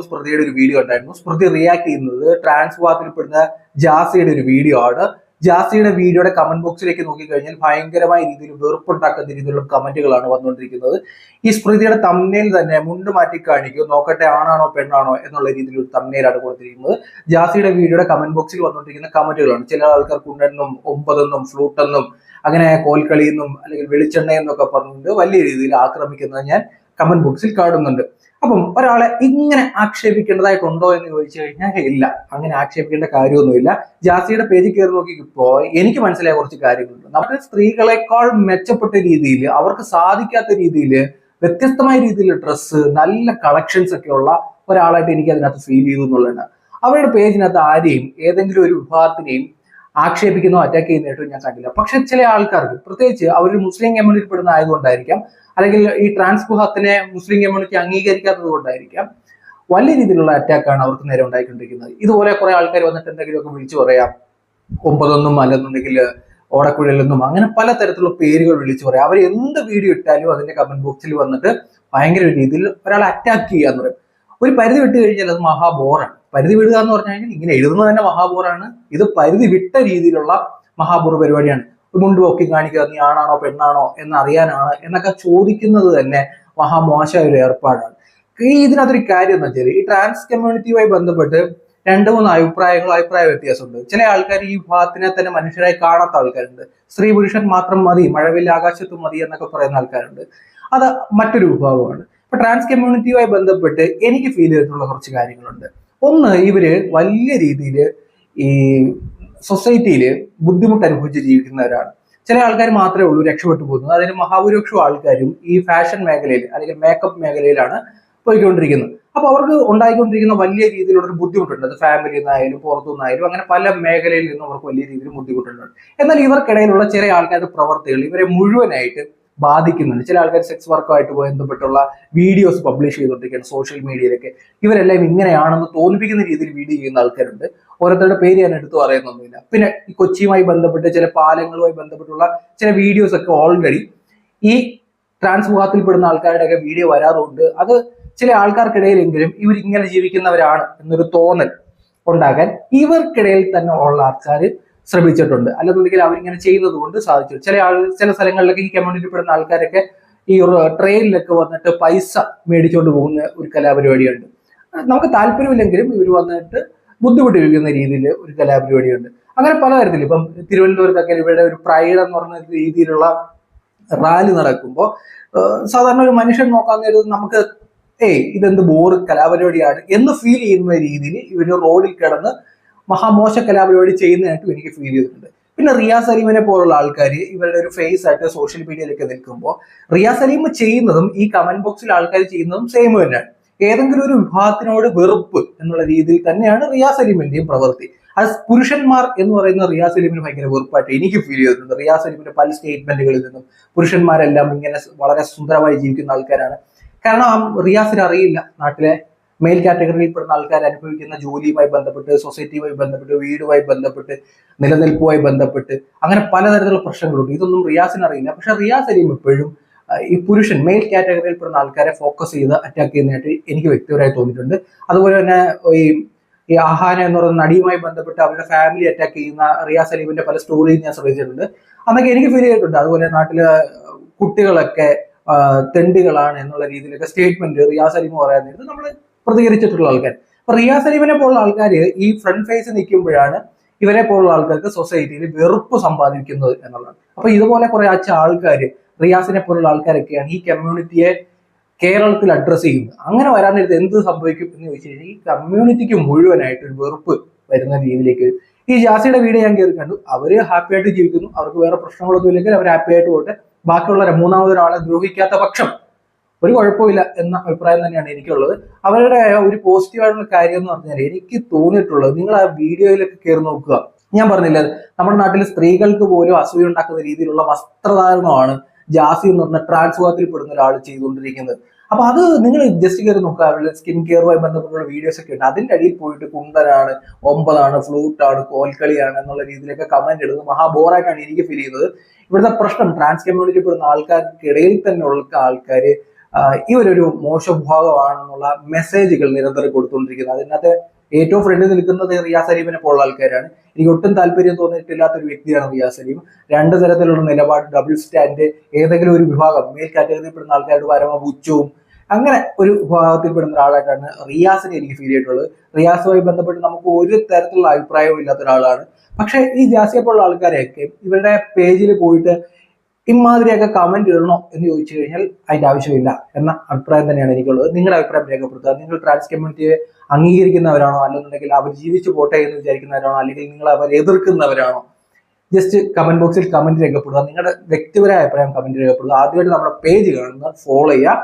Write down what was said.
സ്മൃതിയുടെ ഒരു വീഡിയോ ഉണ്ടായിരുന്നു. സ്മൃതി റിയാക്ട് ചെയ്യുന്നത് ട്രാൻസ് വാത്തിൽപ്പെടുന്ന ജാസിയുടെ ഒരു വീഡിയോ ആണ്. ജാസിയുടെ വീഡിയോയുടെ കമന്റ് ബോക്സിലേക്ക് നോക്കിക്കഴിഞ്ഞാൽ ഭയങ്കരമായ രീതിയിൽ വെറുപ്പുണ്ടാക്കുന്ന രീതിയിലുള്ള കമന്റുകളാണ് വന്നുകൊണ്ടിരിക്കുന്നത്. ഈ സ്മൃതിയുടെ തമ്മനയിൽ തന്നെ മുണ്ട് മാറ്റി കാണിക്കും. നോക്കട്ടെ ആണാണോ പെണ്ണാണോ എന്നുള്ള രീതിയിൽ ഒരു തമ്മനയിലാണ് കൊടുത്തിരിക്കുന്നത്. ജാസിയുടെ വീഡിയോയുടെ കമന്റ് ബോക്സിൽ വന്നുകൊണ്ടിരിക്കുന്ന കമന്റുകളാണ്. ചില ആൾക്കാർ കുണ്ടെന്നും ഒമ്പതെന്നും ഫ്ലൂട്ടെന്നും അങ്ങനെ കോൽക്കളിയെന്നും അല്ലെങ്കിൽ വെളിച്ചെണ്ണയെന്നൊക്കെ പറഞ്ഞുകൊണ്ട് വലിയ രീതിയിൽ ആക്രമിക്കുന്നത് ഞാൻ കമന്റ് ബോക്സിൽ കാണുന്നുണ്ട്. അപ്പം ഒരാളെ ഇങ്ങനെ ആക്ഷേപിക്കേണ്ടതായിട്ടുണ്ടോ എന്ന് ചോദിച്ചു കഴിഞ്ഞാൽ ഇല്ല. അങ്ങനെ ആക്ഷേപിക്കേണ്ട കാര്യമൊന്നുമില്ല. ജാസിയുടെ പേജിൽ കയറി നോക്കിയപ്പോ എനിക്ക് മനസ്സിലായ കുറച്ച് കാര്യങ്ങളുണ്ട്. നമ്മുടെ സ്ത്രീകളെക്കാൾ മെച്ചപ്പെട്ട രീതിയിൽ അവർക്ക് സാധിക്കാത്ത രീതിയിൽ വ്യത്യസ്തമായ രീതിയിൽ ഡ്രസ്സ് നല്ല കളക്ഷൻസ് ഒക്കെ ഉള്ള ഒരാളായിട്ട് എനിക്ക് അതിനകത്ത് ഫീൽ ചെയ്തു എന്നുള്ളതാണ്. അവരുടെ പേജിനകത്ത് ആരെയും ഏതെങ്കിലും ഒരു വിഭാഗത്തിനെയും ആക്ഷേപിക്കുന്നോ അറ്റാക്ക് ചെയ്യുന്നതായിട്ടും ഞാൻ കണ്ടില്ല. പക്ഷെ ചില ആൾക്കാർക്ക് പ്രത്യേകിച്ച് അവർ മുസ്ലിം കമ്മ്യൂണിറ്റി പെടുന്ന ആയതുകൊണ്ടായിരിക്കാം അല്ലെങ്കിൽ ഈ ട്രാൻസ് വിഭാഗത്തിനെ മുസ്ലിം കമ്മ്യൂണിറ്റി അംഗീകരിക്കാത്തത് കൊണ്ടായിരിക്കാം വലിയ രീതിയിലുള്ള അറ്റാക്കാണ് അവർക്ക് നേരെ ഉണ്ടായിക്കൊണ്ടിരിക്കുന്നത്. ഇതുപോലെ കുറെ ആൾക്കാർ വന്നിട്ട് എന്തെങ്കിലുമൊക്കെ വിളിച്ചു പറയാം. ഒമ്പതൊന്നും അല്ലെന്നുണ്ടെങ്കിൽ ഓടക്കുഴലെന്നും അങ്ങനെ പല തരത്തിലുള്ള പേരുകൾ വിളിച്ചു പറയാം. അവർ എന്ത് വീഡിയോ ഇട്ടാലും അതിന്റെ കമന്റ് ബോക്സിൽ വന്നിട്ട് ഭയങ്കര രീതിയിൽ ഒരാളെ അറ്റാക്ക് ചെയ്യാന്ന് പറയും. ഒരു പരിധി വിട്ട് കഴിഞ്ഞാൽ അത് മഹാബോറാണ്. പരിധി വിടുക എന്ന് പറഞ്ഞു കഴിഞ്ഞാൽ ഇങ്ങനെ എഴുതുന്നത് തന്നെ മഹാബോറാണ്. ഇത് പരിധി വിട്ട രീതിയിലുള്ള മഹാബോർ പരിപാടിയാണ്. മുണ്ട് പൊക്കി കാണിക്കുക നീ ആണാണോ പെണ്ണാണോ എന്ന് അറിയാനാണ് എന്നൊക്കെ ചോദിക്കുന്നത് തന്നെ മഹാമോശമായ ഒരു ഏർപ്പാടാണ്. ഈ ഇതിനകത്തൊരു കാര്യം എന്ന് വെച്ചാൽ ഈ ട്രാൻസ് കമ്മ്യൂണിറ്റിയുമായി ബന്ധപ്പെട്ട് രണ്ട് മൂന്ന് അഭിപ്രായങ്ങൾ അഭിപ്രായ വ്യത്യാസമുണ്ട്. ചില ആൾക്കാർ ഈ വിഭാഗത്തിനെ തന്നെ മനുഷ്യരായി കാണാത്ത ആൾക്കാരുണ്ട്. സ്ത്രീ പുരുഷൻ മാത്രം മതി മഴവില്ല ആകാശത്തും മതി എന്നൊക്കെ പറയുന്ന ആൾക്കാരുണ്ട്. അത് മറ്റൊരു വിഭാഗമാണ്. ഇപ്പൊ ട്രാൻസ് കമ്മ്യൂണിറ്റിയുമായി ബന്ധപ്പെട്ട് എനിക്ക് ഫീൽ ചെയ്തിട്ടുള്ള കുറച്ച് കാര്യങ്ങളുണ്ട്. ഒന്ന് ഇവർ വലിയ രീതിയിൽ ഈ സൊസൈറ്റിയിൽ ബുദ്ധിമുട്ട് അനുഭവിച്ച് ജീവിക്കുന്നവരാണ്. ചില ആൾക്കാർ മാത്രമേ ഉള്ളൂ രക്ഷപ്പെട്ടു പോകുന്നത്. അതിന് മഹാഭൂരിപക്ഷം ആൾക്കാരും ഈ ഫാഷൻ മേഖലയിൽ അല്ലെങ്കിൽ മേക്കപ്പ് മേഖലയിലാണ് പോയിക്കൊണ്ടിരിക്കുന്നത്. അപ്പൊ അവർക്ക് ഉണ്ടായിക്കൊണ്ടിരിക്കുന്ന വലിയ രീതിയിലുള്ള ഒരു ബുദ്ധിമുട്ടുണ്ട്. അത് ഫാമിലിയിൽ നിന്നായാലും പുറത്തുനിന്നായാലും അങ്ങനെ പല മേഖലയിൽ നിന്നും അവർക്ക് വലിയ രീതിയിൽ ബുദ്ധിമുട്ടുണ്ട്. എന്നാൽ ഇവർക്കിടയിലുള്ള ചില ആൾക്കാരുടെ പ്രവർത്തികൾ ഇവരെ മുഴുവനായിട്ട് ബാധിക്കുന്നുണ്ട്. ചില ആൾക്കാർ സെക്സ് വർക്കുമായിട്ട് ബന്ധപ്പെട്ടുള്ള വീഡിയോസ് പബ്ലിഷ് ചെയ്തുകൊണ്ടിരിക്കുകയാണ് സോഷ്യൽ മീഡിയയിലൊക്കെ ഇവരെല്ലാം ഇങ്ങനെയാണെന്ന് തോന്നിപ്പിക്കുന്ന രീതിയിൽ വീഡിയോ ചെയ്യുന്ന ആൾക്കാരുണ്ട്. ഓരോരുത്തരുടെ പേര് ഞാൻ എടുത്തു പറയുന്നൊന്നുമില്ല. പിന്നെ ഈ കൊച്ചിയുമായി ബന്ധപ്പെട്ട് ചില പാലങ്ങളുമായി ബന്ധപ്പെട്ടുള്ള ചില വീഡിയോസ് ഒക്കെ ഓൾറെഡി ഈ ട്രാൻസ് വിഭാഗത്തിൽപ്പെടുന്ന ആൾക്കാരുടെയൊക്കെ വീഡിയോ വരാറുണ്ട്. അത് ചില ആൾക്കാർക്കിടയിലെങ്കിലും ഇവർ ഇങ്ങനെ ജീവിക്കുന്നവരാണ് എന്നൊരു തോന്നൽ ഉണ്ടാകാൻ ഇവർക്കിടയിൽ തന്നെ ഉള്ള ആൾക്കാർ ശ്രമിച്ചിട്ടുണ്ട്. അല്ലെന്നുണ്ടെങ്കിൽ അവരിങ്ങനെ ചെയ്യുന്നത് കൊണ്ട് സാധിച്ചു. ചില ആൾ ചില സ്ഥലങ്ങളിലൊക്കെ ഈ കമ്മ്യൂണിറ്റി പെടുന്ന ആൾക്കാരൊക്കെ ഈ ട്രെയിനിലൊക്കെ വന്നിട്ട് പൈസ മേടിച്ചുകൊണ്ട് പോകുന്ന ഒരു കലാപരിപാടിയുണ്ട്. നമുക്ക് താല്പര്യമില്ലെങ്കിലും ഇവർ വന്നിട്ട് ബുദ്ധിമുട്ടിപ്പിക്കുന്ന രീതിയിൽ ഒരു കലാപരിപാടിയുണ്ട്. അങ്ങനെ പല പലതരത്തിൽ ഇപ്പം തിരുവനന്തപുരത്തൊക്കെ ഇവിടെ ഒരു പ്രൈഡ് എന്ന് പറഞ്ഞ രീതിയിലുള്ള റാലി നടക്കുമ്പോൾ സാധാരണ ഒരു മനുഷ്യൻ നോക്കാൻ നേരം നമുക്ക് ഏയ് ഇതെന്ത് ബോറ് കലാപരിപാടിയാണ് എന്ന് ഫീൽ ചെയ്യുന്ന രീതിയിൽ ഇവർ റോഡിൽ കിടന്ന് മഹാമോശ കലാപരിപാടി ചെയ്യുന്നതായിട്ടും എനിക്ക് ഫീൽ ചെയ്തിട്ടുണ്ട്. പിന്നെ റിയാസ് സലീമിനെ പോലുള്ള ആൾക്കാർ ഇവരുടെ ഒരു ഫേസ് ആയിട്ട് സോഷ്യൽ മീഡിയയിലൊക്കെ നിൽക്കുമ്പോൾ റിയാസ് സലീം ചെയ്യുന്നതും ഈ കമന്റ് ബോക്സിൽ ആൾക്കാർ ചെയ്യുന്നതും സെയിം തന്നെയാണ്. ഏതെങ്കിലും ഒരു വിഭാഗത്തിനോട് വെറുപ്പ് എന്നുള്ള രീതിയിൽ തന്നെയാണ് റിയാസ് സലീമിന്റെയും പ്രവൃത്തി. അത് പുരുഷന്മാർ എന്ന് പറയുന്ന റിയാസ് സലീമിന് ഭയങ്കര വെറുപ്പായിട്ട് എനിക്ക് ഫീൽ ചെയ്തിട്ടുണ്ട്. റിയാസ് സലീമിന്റെ പല സ്റ്റേറ്റ്മെന്റുകളിൽ നിന്നും പുരുഷന്മാരെല്ലാം ഇങ്ങനെ വളരെ സുന്ദരമായി ജീവിക്കുന്ന ആൾക്കാരാണ്. കാരണം റിയാസിന് അറിയില്ല നാട്ടിലെ മെയിൽ കാറ്റഗറിയിൽപ്പെടുന്ന ആൾക്കാർ അനുഭവിക്കുന്ന ജോലിയുമായി ബന്ധപ്പെട്ട് സൊസൈറ്റിയുമായി ബന്ധപ്പെട്ട് വീടുമായി ബന്ധപ്പെട്ട് നിലനിൽപ്പുമായി ബന്ധപ്പെട്ട് അങ്ങനെ പലതരത്തിലുള്ള പ്രശ്നങ്ങളുണ്ട്. ഇതൊന്നും റിയാസിന് അറിയില്ല. പക്ഷെ റിയാസ് സലീം എപ്പോഴും ഈ പുരുഷൻ മെയിൽ കാറ്റഗറിയിൽപ്പെടുന്ന ആൾക്കാരെ ഫോക്കസ് ചെയ്ത് അറ്റാക്ക് ചെയ്യുന്നതായിട്ട് എനിക്ക് വ്യക്തിപരമായി തോന്നിയിട്ടുണ്ട്. അതുപോലെ തന്നെ ഈ ഈ ആഹാന എന്ന് പറയുന്ന നടിയുമായി ബന്ധപ്പെട്ട് അവരുടെ ഫാമിലി അറ്റാക്ക് ചെയ്യുന്ന റിയാസ് സലീമിന്റെ പല സ്റ്റോറിയും ഞാൻ ശ്രദ്ധിച്ചിട്ടുണ്ട്. അന്നൊക്കെ എനിക്ക് ഫീൽ ചെയ്തിട്ടുണ്ട്. അതുപോലെ നാട്ടിലെ കുട്ടികളൊക്കെ തെണ്ടികളാണ് എന്നുള്ള രീതിയിലൊക്കെ സ്റ്റേറ്റ്മെന്റ് റിയാസ് സലീം പറയാൻ നമ്മൾ പ്രതികരിച്ചിട്ടുള്ള ആൾക്കാർ. അപ്പൊ റിയാസ് അലീമിനെ പോലുള്ള ആൾക്കാർ ഈ ഫ്രണ്ട് ഫേസ് നിൽക്കുമ്പോഴാണ് ഇവരെ പോലുള്ള ആൾക്കാർക്ക് സൊസൈറ്റിയിൽ വെറുപ്പ് സമ്പാദിക്കുന്നത് എന്നുള്ളതാണ് അപ്പൊ ഇതുപോലെ കുറെ അച്ഛ ആൾക്കാർ റിയാസിനെ പോലുള്ള ആൾക്കാരൊക്കെയാണ് ഈ കമ്മ്യൂണിറ്റിയെ കേരളത്തിൽ അഡ്രസ്സ് ചെയ്യുന്നത്. അങ്ങനെ വരാൻ എന്ത് സംഭവിക്കും എന്ന് ചോദിച്ചു കഴിഞ്ഞാൽ ഈ കമ്മ്യൂണിറ്റിക്ക് മുഴുവനായിട്ട് ഒരു വെറുപ്പ് വരുന്ന രീതിയിലേക്ക് ഈ ജാസിയുടെ വീട് ഞാൻ കയറി കണ്ടു. അവർ ഹാപ്പി ആയിട്ട് ജീവിക്കുന്നു. അവർക്ക് വേറെ പ്രശ്നങ്ങളൊന്നും ഇല്ലെങ്കിൽ അവർ ഹാപ്പി ആയിട്ട് പോട്ടെ. ബാക്കിയുള്ളവരെ മൂന്നാമതൊരാളെ ദ്രോഹിക്കാത്ത പക്ഷം ഒരു കുഴപ്പമില്ല എന്ന അഭിപ്രായം തന്നെയാണ് എനിക്കുള്ളത്. അവരുടെ ഒരു പോസിറ്റീവായിട്ടുള്ള കാര്യം എന്ന് പറഞ്ഞാൽ എനിക്ക് തോന്നിയിട്ടുള്ളത് നിങ്ങൾ ആ വീഡിയോയിലൊക്കെ കയറി നോക്കുക. ഞാൻ പറഞ്ഞില്ലേ നമ്മുടെ നാട്ടിൽ സ്ത്രീകൾക്ക് പോലും അസൂയ ഉണ്ടാക്കുന്ന രീതിയിലുള്ള വസ്ത്രധാരണമാണ് ജാസി എന്ന് പറഞ്ഞ ട്രാൻസ്ഫോത്തിൽ പെടുന്ന ഒരാൾ ചെയ്തുകൊണ്ടിരിക്കുന്നത്. അപ്പൊ അത് നിങ്ങൾ ജസ്റ്റ് കയറി നോക്കുക. അവരുടെ സ്കിൻ കെയറുമായി ബന്ധപ്പെട്ടുള്ള വീഡിയോസ് ഒക്കെ ഉണ്ട്. അതിന്റെ അടിയിൽ പോയിട്ട് കുണ്ടനാണ് ഒമ്പതാണ് ഫ്ലൂട്ടാണ് കോൽക്കളിയാണ് എന്നുള്ള രീതിയിലൊക്കെ കമന്റ് ഇടുന്നത്. മഹാബോറായിട്ടാണ് എനിക്ക് ഫീൽ ചെയ്യുന്നത്. ഇവിടുത്തെ പ്രശ്നം ട്രാൻസ് കമ്മ്യൂണിറ്റി പെടുന്ന ആൾക്കാർക്കിടയിൽ തന്നെ ഉള്ള ആൾക്കാർ ഇവരൊരു മോശഭാഗമാണെന്നുള്ള മെസ്സേജുകൾ നിരന്തരം കൊടുത്തുകൊണ്ടിരിക്കുന്നത്. അതിനകത്ത് ഏറ്റവും ഫ്രണ്ട് നിൽക്കുന്നത് റിയാസ് സലീമിനെ പോലുള്ള ആൾക്കാരാണ്. എനിക്ക് ഒട്ടും താല്പര്യം തോന്നിയിട്ടില്ലാത്ത ഒരു വ്യക്തിയാണ് റിയാസ് സലീം രണ്ട് തരത്തിലുള്ള നിലപാട് ഡബിൾ സ്റ്റാൻഡ് ഏതെങ്കിലും ഒരു വിഭാഗം മേൽ കാറ്റഗറിയിൽപ്പെടുന്ന ആൾക്കാരുടെ പരമപുച്ഛവും അങ്ങനെ ഒരു വിഭാഗത്തിൽപ്പെടുന്ന ഒരാളായിട്ടാണ് റിയാസിനെ എനിക്ക് ഫീൽ ചെയ്തിട്ടുള്ളത്. റിയാസുമായി ബന്ധപ്പെട്ട് നമുക്ക് ഒരു തരത്തിലുള്ള അഭിപ്രായവും ഇല്ലാത്ത ഒരാളാണ്. പക്ഷെ ഈ ജാസിയെ പോലുള്ള ആൾക്കാരെയൊക്കെ ഇവരുടെ പേജിൽ പോയിട്ട് ഇമാതിരിയൊക്കെ കമന്റ് ഇടണോ എന്ന് ചോദിച്ചു കഴിഞ്ഞാൽ അതിന്റെ ആവശ്യമില്ല എന്ന അഭിപ്രായം തന്നെയാണ് എനിക്കുള്ളത്. നിങ്ങളുടെ അഭിപ്രായം രേഖപ്പെടുത്തുക. നിങ്ങൾ ട്രാൻസ് കമ്മ്യൂണിറ്റിയെ അംഗീകരിക്കുന്നവരാണോ? അല്ലെന്നുണ്ടെങ്കിൽ അവർ ജീവിച്ചു പോട്ടെ എന്ന് വിചാരിക്കുന്നവരാണോ? അല്ലെങ്കിൽ നിങ്ങൾ അവരെ എതിർക്കുന്നവരാണോ? ജസ്റ്റ് കമന്റ് ബോക്സിൽ കമന്റ് രേഖപ്പെടുക നിങ്ങളുടെ വ്യക്തിപരമായ അഭിപ്രായം കമന്റ് രേഖപ്പെടുക ആദ്യമായിട്ട് നമ്മുടെ പേജ് കാണുന്ന ഫോളോ ചെയ്യുക.